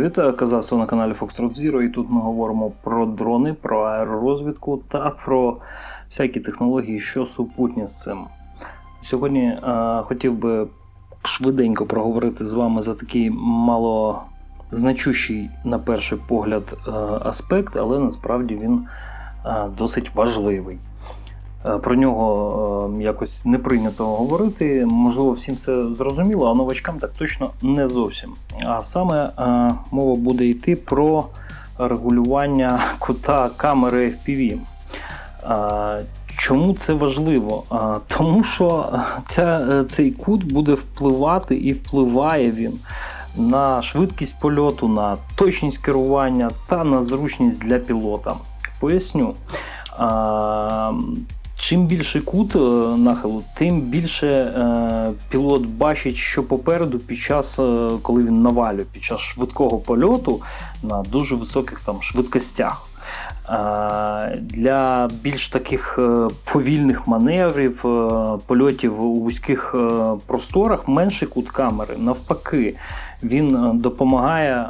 Вітаю казацтво на каналі Foxtrot Zero, і тут ми говоримо про дрони, про аеророзвідку та про всякі технології, що супутні з цим. Сьогодні е, хотів би швиденько проговорити з вами за такий малозначущий, на перший погляд, е, аспект, але насправді він е, досить важливий. Е, Про нього е, якось не прийнято говорити. Можливо, всім це зрозуміло, а новачкам так точно не зовсім. А саме е, мова буде йти про регулювання кута камери FPV. Е, Чому це важливо? Тому що ця, цей кут буде впливати і впливає він на швидкість польоту, на точність керування та на зручність для пілота. Поясню. Чим більший кут е, нахилу, тим більше е, пілот бачить, що попереду під час, е, коли він навалює, під час швидкого польоту на дуже високих там швидкостях. Е, Для більш таких повільних маневрів, польотів у вузьких просторах менший кут камери. Навпаки, він допомагає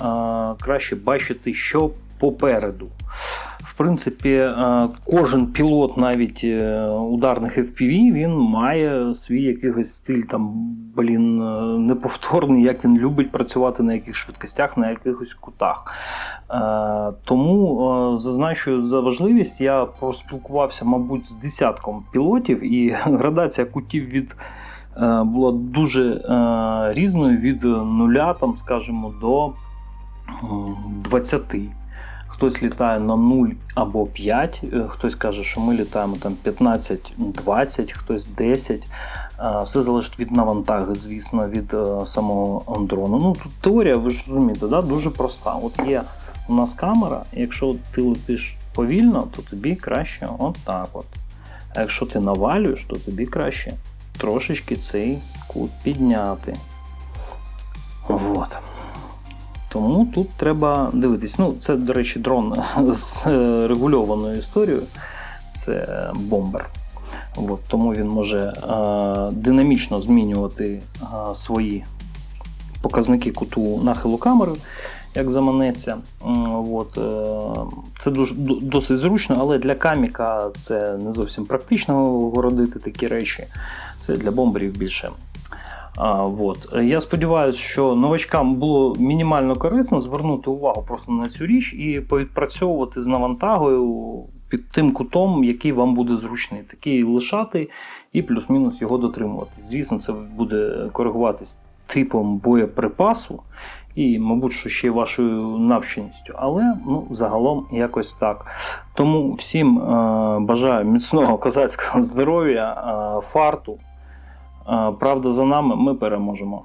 краще бачити, що попереду. Принципі, е, кожен пілот, навіть е, ударних FPV, він має свій якийсь стиль там, блін, е, неповторний, як він любить працювати на яких швидкостях, на якихось кутах. Тому зазначу за важливість, я проспілкувався, мабуть, з десятком пілотів, і градація кутів від була дуже е, різною від нуля, там, скажімо, до 20. Хтось літає на 0 або 5, е, хтось каже, що ми літаємо там 15-20, хтось 10. Е, Все залежить від навантаги, звісно, від е, самого дрону. Ну тут теорія, ви ж розумієте, да? дуже проста. От є у нас камера, якщо ти летиш повільно, то тобі краще от так от. А якщо ти навалюєш, то тобі краще трошечки цей кут підняти. Вот. Тому тут треба дивитись. Ну, це, до речі, дрон з регульованою історією. Це бомбер. От, тому він може е, динамічно змінювати е, свої показники куту нахилу камери, як заманеться. От, е, це дуже, досить зручно, але для каміка це не зовсім практично городити такі речі. Це для бомберів більше. А, вот. Я сподіваюся, що новачкам було мінімально корисно звернути увагу просто на цю річ і повідпрацьовувати з навантагою під тим кутом, який вам буде зручний. Такий лишати і плюс-мінус його дотримуватись. Звісно, це буде коригуватись типом боєприпасу і, мабуть, що ще вашою навченістю. Але ну, загалом якось так. Тому всім е, бажаю міцного козацького здоров'я, е, фарту. Правда за нами, ми переможемо.